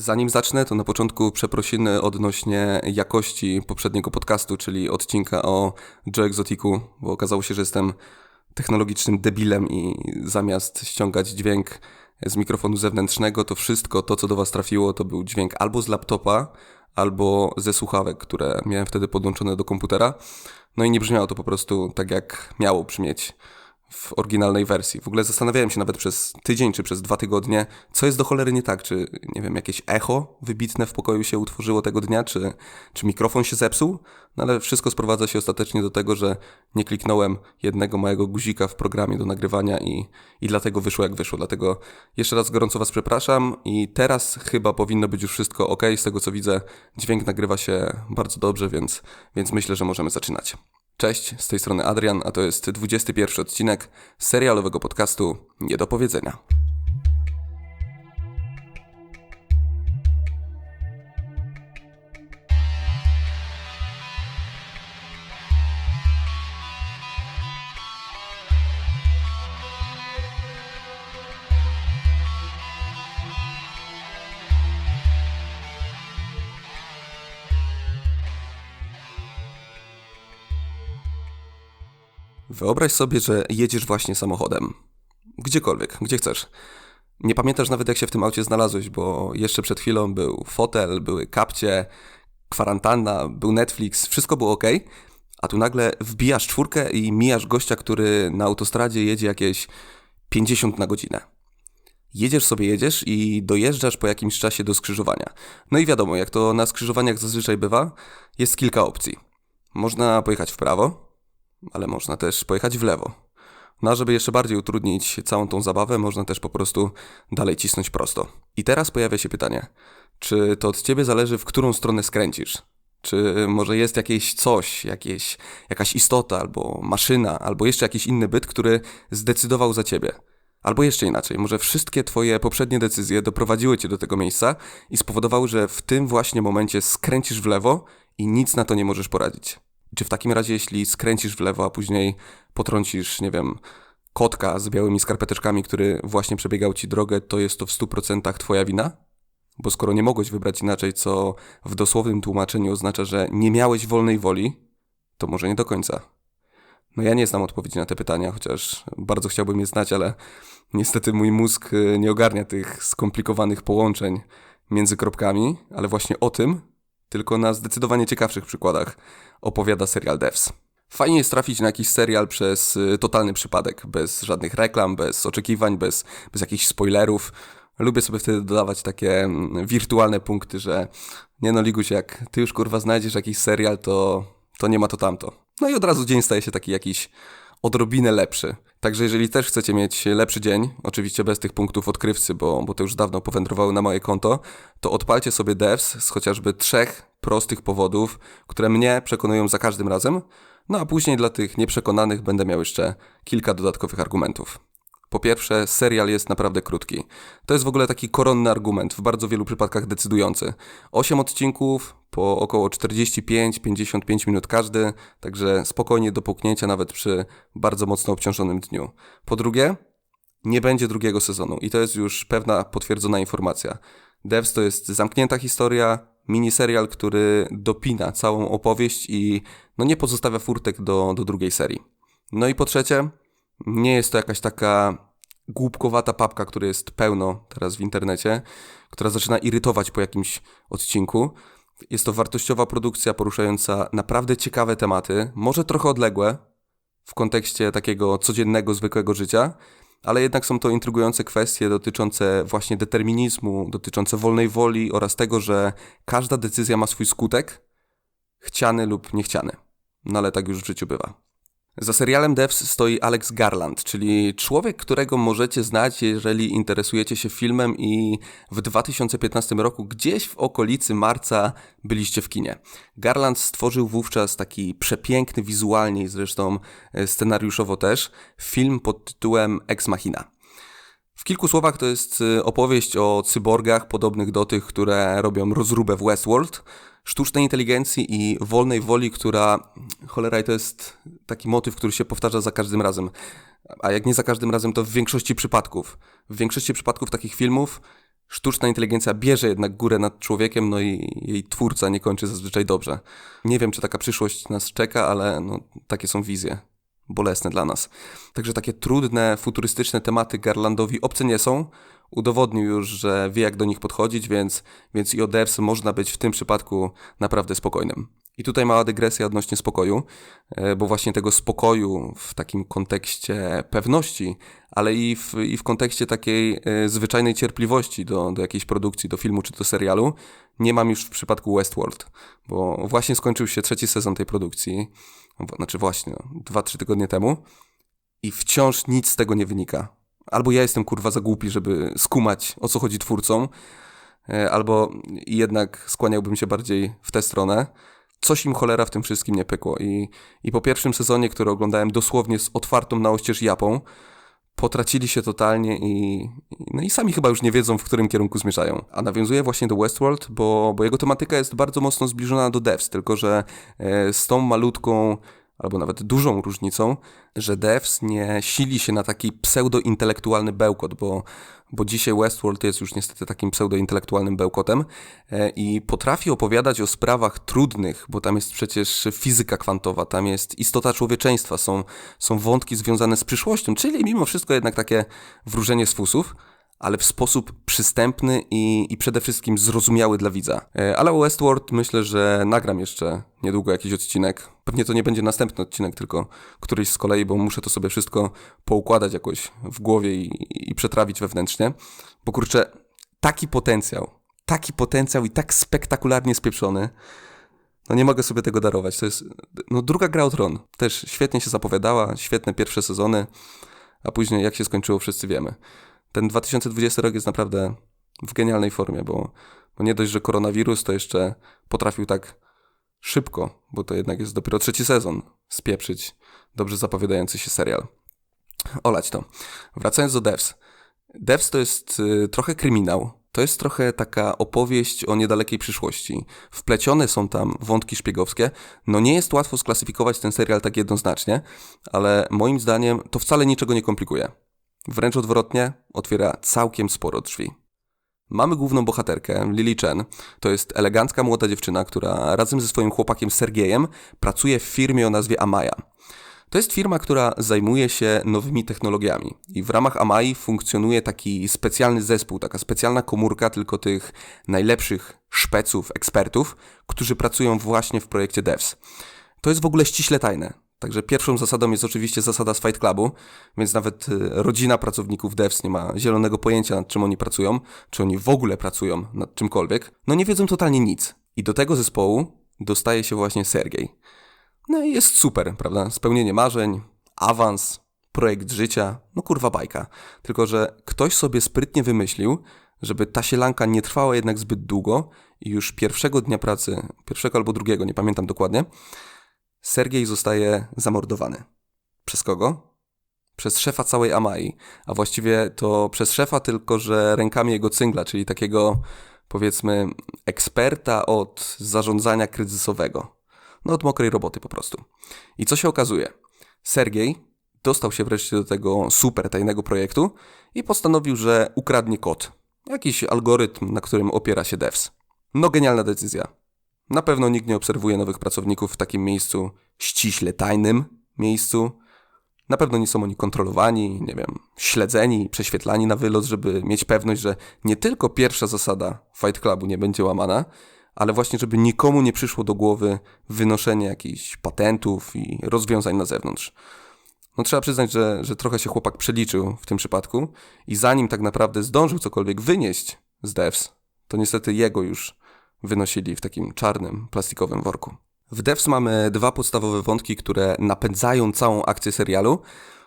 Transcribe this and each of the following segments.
Zanim zacznę, to na początku przeprosiny odnośnie jakości poprzedniego podcastu, czyli odcinka o Joe Exotiku, bo okazało się, że jestem technologicznym debilem i zamiast ściągać dźwięk z mikrofonu zewnętrznego, to wszystko to, co do Was trafiło, to był dźwięk albo z laptopa, albo ze słuchawek, które miałem wtedy podłączone do komputera. No i nie brzmiało to po prostu tak, jak miało brzmieć w oryginalnej wersji. W ogóle zastanawiałem się nawet przez tydzień czy przez dwa tygodnie, co jest do cholery nie tak. Czy, nie wiem, jakieś echo wybitne w pokoju się utworzyło tego dnia, czy, czy mikrofon się zepsuł? No ale wszystko sprowadza się ostatecznie do tego, że nie kliknąłem jednego małego guzika w programie do nagrywania i, i dlatego wyszło jak wyszło. Dlatego jeszcze raz gorąco Was przepraszam i teraz chyba powinno być już wszystko ok. Z tego co widzę, dźwięk nagrywa się bardzo dobrze, więc, więc myślę, że możemy zaczynać. Cześć, z tej strony Adrian, a to jest 21 odcinek serialowego podcastu Nie do powiedzenia. Wyobraź sobie, że jedziesz właśnie samochodem. Gdziekolwiek, gdzie chcesz. Nie pamiętasz nawet, jak się w tym aucie znalazłeś, bo jeszcze przed chwilą był fotel, były kapcie, kwarantanna, był Netflix, wszystko było ok, a tu nagle wbijasz czwórkę i mijasz gościa, który na autostradzie jedzie jakieś 50 na godzinę. Jedziesz sobie, jedziesz i dojeżdżasz po jakimś czasie do skrzyżowania. No i wiadomo, jak to na skrzyżowaniach zazwyczaj bywa, jest kilka opcji. Można pojechać w prawo, ale można też pojechać w lewo. No a żeby jeszcze bardziej utrudnić całą tą zabawę, można też po prostu dalej cisnąć prosto. I teraz pojawia się pytanie, czy to od ciebie zależy, w którą stronę skręcisz? Czy może jest jakieś coś, jakieś, jakaś istota, albo maszyna, albo jeszcze jakiś inny byt, który zdecydował za ciebie? Albo jeszcze inaczej, może wszystkie twoje poprzednie decyzje doprowadziły cię do tego miejsca i spowodowały, że w tym właśnie momencie skręcisz w lewo i nic na to nie możesz poradzić. Czy w takim razie, jeśli skręcisz w lewo, a później potrącisz, nie wiem, kotka z białymi skarpeteczkami, który właśnie przebiegał ci drogę, to jest to w 100% twoja wina? Bo skoro nie mogłeś wybrać inaczej, co w dosłownym tłumaczeniu oznacza, że nie miałeś wolnej woli, to może nie do końca. No ja nie znam odpowiedzi na te pytania, chociaż bardzo chciałbym je znać, ale niestety mój mózg y, nie ogarnia tych skomplikowanych połączeń między kropkami, ale właśnie o tym tylko na zdecydowanie ciekawszych przykładach opowiada serial Devs. Fajnie jest trafić na jakiś serial przez y, totalny przypadek, bez żadnych reklam, bez oczekiwań, bez, bez jakichś spoilerów. Lubię sobie wtedy dodawać takie mm, wirtualne punkty, że nie no Liguś, jak ty już kurwa znajdziesz jakiś serial, to, to nie ma to tamto. No i od razu dzień staje się taki jakiś odrobinę lepszy. Także jeżeli też chcecie mieć lepszy dzień, oczywiście bez tych punktów odkrywcy, bo, bo już dawno powędrowały na moje konto, to odpalcie sobie devs z chociażby trzech prostych powodów, które mnie przekonują za każdym razem, no a później dla tych nieprzekonanych będę miał jeszcze kilka dodatkowych argumentów. Po pierwsze, serial jest naprawdę krótki. To jest w ogóle taki koronny argument, w bardzo wielu przypadkach decydujący. 8 odcinków po około 45-55 minut każdy, także spokojnie do puknięcia nawet przy bardzo mocno obciążonym dniu. Po drugie, nie będzie drugiego sezonu i to jest już pewna potwierdzona informacja. Devs to jest zamknięta historia, miniserial, który dopina całą opowieść i no nie pozostawia furtek do, do drugiej serii. No i po trzecie, nie jest to jakaś taka głupkowata papka, która jest pełno teraz w internecie, która zaczyna irytować po jakimś odcinku. Jest to wartościowa produkcja poruszająca naprawdę ciekawe tematy, może trochę odległe w kontekście takiego codziennego, zwykłego życia, ale jednak są to intrygujące kwestie dotyczące właśnie determinizmu, dotyczące wolnej woli oraz tego, że każda decyzja ma swój skutek, chciany lub niechciany. No ale tak już w życiu bywa. Za serialem Devs stoi Alex Garland, czyli człowiek, którego możecie znać, jeżeli interesujecie się filmem i w 2015 roku gdzieś w okolicy marca byliście w kinie. Garland stworzył wówczas taki przepiękny wizualnie i zresztą e, scenariuszowo też film pod tytułem Ex Machina. Kilku słowach to jest e, opowieść o cyborgach podobnych do tych, które robią rozróbę w Westworld, sztucznej inteligencji i wolnej woli, która, cholera, to jest taki motyw, który się powtarza za każdym razem. A jak nie za każdym razem, to w większości przypadków. W większości przypadków takich filmów Sztuczna inteligencja bierze jednak górę nad człowiekiem, no i jej twórca nie kończy zazwyczaj dobrze. Nie wiem, czy taka przyszłość nas czeka, ale no, takie są wizje. Bolesne dla nas. Także takie trudne, futurystyczne tematy Garlandowi obce nie są. Udowodnił już, że wie jak do nich podchodzić, więc, więc i o można być w tym przypadku naprawdę spokojnym. I tutaj mała dygresja odnośnie spokoju, e, bo właśnie tego spokoju w takim kontekście pewności, ale i w, i w kontekście takiej e, zwyczajnej cierpliwości do, do jakiejś produkcji, do filmu czy do serialu, nie mam już w przypadku Westworld, bo właśnie skończył się trzeci sezon tej produkcji, znaczy właśnie, no, dwa, trzy tygodnie temu i wciąż nic z tego nie wynika. Albo ja jestem kurwa za głupi, żeby skumać o co chodzi twórcom, e, albo jednak skłaniałbym się bardziej w tę stronę coś im cholera w tym wszystkim nie pykło. I, i po pierwszym sezonie, który oglądałem dosłownie z otwartą na oścież japą, potracili się totalnie i, no i sami chyba już nie wiedzą, w którym kierunku zmierzają. A nawiązuje właśnie do Westworld, bo, bo jego tematyka jest bardzo mocno zbliżona do Devs, tylko że e, z tą malutką albo nawet dużą różnicą, że devs nie sili się na taki pseudo-intelektualny bełkot, bo, bo dzisiaj Westworld jest już niestety takim pseudo-intelektualnym bełkotem e, i potrafi opowiadać o sprawach trudnych, bo tam jest przecież fizyka kwantowa, tam jest istota człowieczeństwa, są, są wątki związane z przyszłością, czyli mimo wszystko jednak takie wróżenie z fusów, ale w sposób przystępny i, i przede wszystkim zrozumiały dla widza. E, ale o Westworld myślę, że nagram jeszcze niedługo jakiś odcinek. Pewnie to nie będzie następny odcinek, tylko któryś z kolei, bo muszę to sobie wszystko poukładać jakoś w głowie i, i przetrawić wewnętrznie. Bo kurczę, taki potencjał, taki potencjał i tak spektakularnie spieprzony, no nie mogę sobie tego darować. To jest, no druga gra o tron. Też świetnie się zapowiadała, świetne pierwsze sezony, a później jak się skończyło wszyscy wiemy ten 2020 rok jest naprawdę w genialnej formie, bo, bo nie dość, że koronawirus, to jeszcze potrafił tak szybko, bo to jednak jest dopiero trzeci sezon, spieprzyć dobrze zapowiadający się serial. Olać to. Wracając do Devs. Devs to jest y, trochę kryminał. To jest trochę taka opowieść o niedalekiej przyszłości. Wplecione są tam wątki szpiegowskie. No nie jest łatwo sklasyfikować ten serial tak jednoznacznie, ale moim zdaniem to wcale niczego nie komplikuje. Wręcz odwrotnie, otwiera całkiem sporo drzwi. Mamy główną bohaterkę, Lily Chen. To jest elegancka młoda dziewczyna, która razem ze swoim chłopakiem Sergiejem pracuje w firmie o nazwie Amaya. To jest firma, która zajmuje się nowymi technologiami i w ramach Amai funkcjonuje taki specjalny zespół, taka specjalna komórka tylko tych najlepszych szpeców, ekspertów, którzy pracują właśnie w projekcie Devs. To jest w ogóle ściśle tajne. Także pierwszą zasadą jest oczywiście zasada z Fight Clubu, więc nawet y, rodzina pracowników devs nie ma zielonego pojęcia nad czym oni pracują, czy oni w ogóle pracują nad czymkolwiek. No nie wiedzą totalnie nic. I do tego zespołu dostaje się właśnie Sergiej. No i jest super, prawda? Spełnienie marzeń, awans, projekt życia, no kurwa bajka. Tylko, że ktoś sobie sprytnie wymyślił, żeby ta sielanka nie trwała jednak zbyt długo i już pierwszego dnia pracy, pierwszego albo drugiego, nie pamiętam dokładnie, Sergiej zostaje zamordowany. Przez kogo? Przez szefa całej Amai, a właściwie to przez szefa, tylko że rękami jego cyngla, czyli takiego powiedzmy eksperta od zarządzania kryzysowego. No od mokrej roboty po prostu. I co się okazuje? Sergiej dostał się wreszcie do tego super tajnego projektu i postanowił, że ukradnie kod. Jakiś algorytm, na którym opiera się devs. No genialna decyzja. Na pewno nikt nie obserwuje nowych pracowników w takim miejscu ściśle tajnym miejscu. Na pewno nie są oni kontrolowani, nie wiem, śledzeni, prześwietlani na wylot, żeby mieć pewność, że nie tylko pierwsza zasada Fight Clubu nie będzie łamana, ale właśnie, żeby nikomu nie przyszło do głowy wynoszenie jakichś patentów i rozwiązań na zewnątrz. No trzeba przyznać, że, że trochę się chłopak przeliczył w tym przypadku i zanim tak naprawdę zdążył cokolwiek wynieść z devs, to niestety jego już wynosili w takim czarnym, plastikowym worku. W Devs mamy dwa podstawowe wątki, które napędzają całą akcję serialu,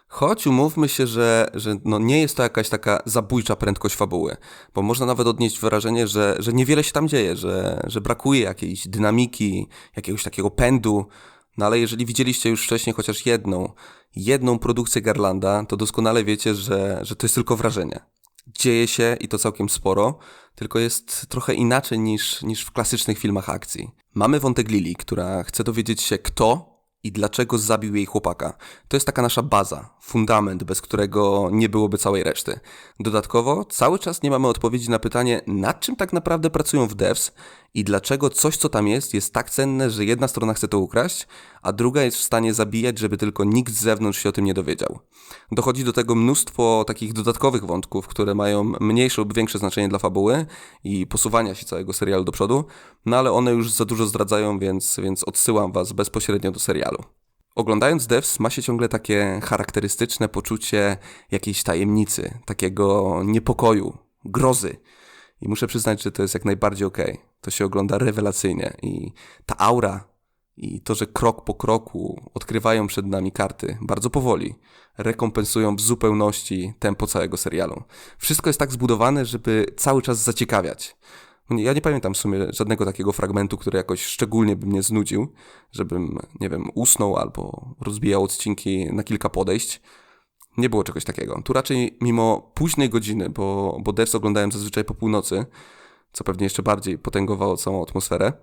choć umówmy się, że, że no nie jest to jakaś taka zabójcza prędkość fabuły, bo można nawet odnieść wrażenie, że, że niewiele się tam dzieje, że, że brakuje jakiejś dynamiki, jakiegoś takiego pędu, no ale jeżeli widzieliście już wcześniej chociaż jedną, jedną produkcję Garlanda, to doskonale wiecie, że, że to jest tylko wrażenie. Dzieje się i to całkiem sporo, tylko jest trochę inaczej niż, niż w klasycznych filmach akcji. Mamy wątek Lili, która chce dowiedzieć się, kto i dlaczego zabił jej chłopaka. To jest taka nasza baza, fundament, bez którego nie byłoby całej reszty. Dodatkowo, cały czas nie mamy odpowiedzi na pytanie, nad czym tak naprawdę pracują w devs i dlaczego coś, co tam jest, jest tak cenne, że jedna strona chce to ukraść, a druga jest w stanie zabijać, żeby tylko nikt z zewnątrz się o tym nie dowiedział. Dochodzi do tego mnóstwo takich dodatkowych wątków, które mają mniejsze lub większe znaczenie dla fabuły i posuwania się całego serialu do przodu, no ale one już za dużo zdradzają, więc, więc odsyłam Was bezpośrednio do serialu. Oglądając Devs ma się ciągle takie charakterystyczne poczucie jakiejś tajemnicy, takiego niepokoju, grozy. I muszę przyznać, że to jest jak najbardziej. Okay. To się ogląda rewelacyjnie i ta aura i to, że krok po kroku odkrywają przed nami karty bardzo powoli, rekompensują w zupełności tempo całego serialu. Wszystko jest tak zbudowane, żeby cały czas zaciekawiać. Ja nie pamiętam w sumie żadnego takiego fragmentu, który jakoś szczególnie by mnie znudził, żebym, nie wiem, usnął albo rozbijał odcinki na kilka podejść. Nie było czegoś takiego. Tu raczej mimo późnej godziny, bo, bo Devs oglądałem zazwyczaj po północy, co pewnie jeszcze bardziej potęgowało całą atmosferę,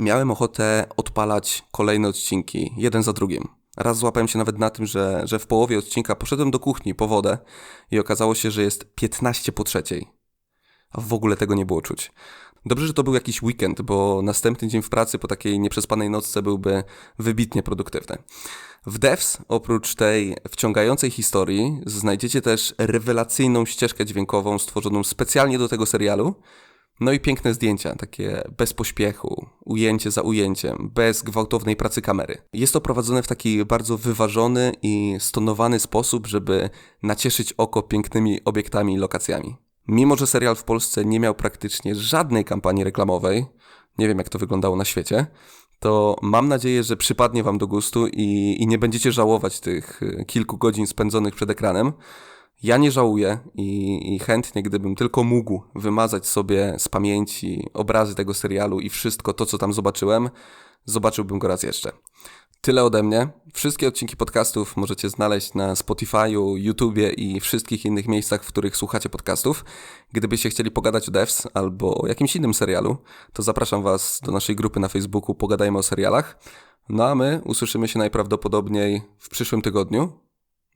miałem ochotę odpalać kolejne odcinki, jeden za drugim. Raz złapałem się nawet na tym, że, że w połowie odcinka poszedłem do kuchni po wodę i okazało się, że jest 15 po trzeciej. A w ogóle tego nie było czuć. Dobrze, że to był jakiś weekend, bo następny dzień w pracy po takiej nieprzespanej nocce byłby wybitnie produktywny. W Devs, oprócz tej wciągającej historii, znajdziecie też rewelacyjną ścieżkę dźwiękową stworzoną specjalnie do tego serialu, no i piękne zdjęcia, takie bez pośpiechu, ujęcie za ujęciem, bez gwałtownej pracy kamery. Jest to prowadzone w taki bardzo wyważony i stonowany sposób, żeby nacieszyć oko pięknymi obiektami i lokacjami. Mimo, że serial w Polsce nie miał praktycznie żadnej kampanii reklamowej, nie wiem jak to wyglądało na świecie, to mam nadzieję, że przypadnie Wam do gustu i, i nie będziecie żałować tych kilku godzin spędzonych przed ekranem. Ja nie żałuję i, i, chętnie, gdybym tylko mógł wymazać sobie z pamięci obrazy tego serialu i wszystko to, co tam zobaczyłem, zobaczyłbym go raz jeszcze. Tyle ode mnie. Wszystkie odcinki podcastów możecie znaleźć na Spotify'u, YouTubie i wszystkich innych miejscach, w których słuchacie podcastów. Gdybyście chcieli pogadać o Devs albo o jakimś innym serialu, to zapraszam Was do naszej grupy na Facebooku Pogadajmy o serialach. No a my usłyszymy się najprawdopodobniej w przyszłym tygodniu.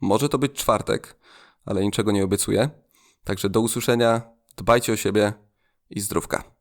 Może to być czwartek ale niczego nie obiecuję. Także do usłyszenia, dbajcie o siebie i zdrówka.